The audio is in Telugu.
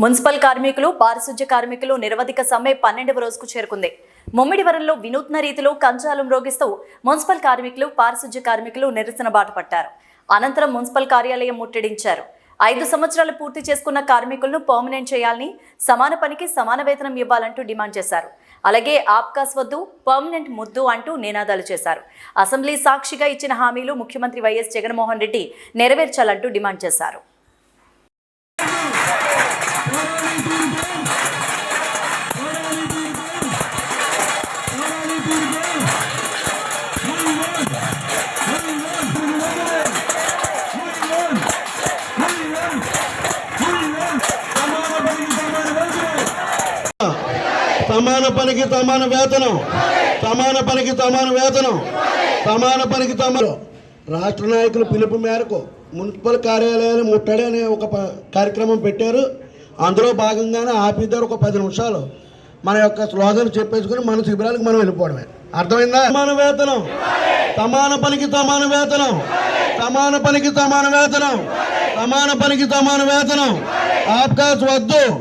మున్సిపల్ కార్మికులు పారిశుధ్య కార్మికులు నిరవధిక సమ్మె పన్నెండవ రోజుకు చేరుకుంది. ముమ్మిడివరంలో వినూత్న రీతిలో కంచాలం రోగిస్తూ మున్సిపల్ కార్మికులు పారిశుధ్య కార్మికులు నిరసన బాట పట్టారు. అనంతరం మున్సిపల్ కార్యాలయం ముట్టడించారు. ఐదు సంవత్సరాలు పూర్తి చేసుకున్న కార్మికులను పర్మనెంట్ చేయాలని సమాన పనికి సమాన వేతనం ఇవ్వాలంటూ డిమాండ్ చేశారు. అలాగే ఆప్కాస్ వద్దు పర్మనెంట్ ముద్దు అంటూ నినాదాలు చేశారు. అసెంబ్లీ సాక్షిగా ఇచ్చిన హామీలు ముఖ్యమంత్రి వైఎస్ జగన్మోహన్ రెడ్డి నెరవేర్చాలంటూ డిమాండ్ చేశారు. సమాన పనికి సమాన వేతనం. సమాన పనికి సమాన వేతనం. సమాన పనికి సమాన రాష్ట్ర నాయకుల పిలుపు మేరకు మున్సిపల్ కార్యాలయాలు ముట్టడి అనే ఒక కార్యక్రమం పెట్టారు. అందులో భాగంగానే ఆపిద్దరు ఒక పది నిమిషాలు మన యొక్క స్లోగన్ చెప్పేసుకుని మన శిబిరాలకు మనం వెళ్ళిపోవడమే. అర్థమైందా? సమాన వేతనం. సమాన పనికి సమాన వేతనం. సమాన పనికి సమాన వేతనం. సమాన పనికి సమాన వేతనం. ఆప్కాస్ వద్దు.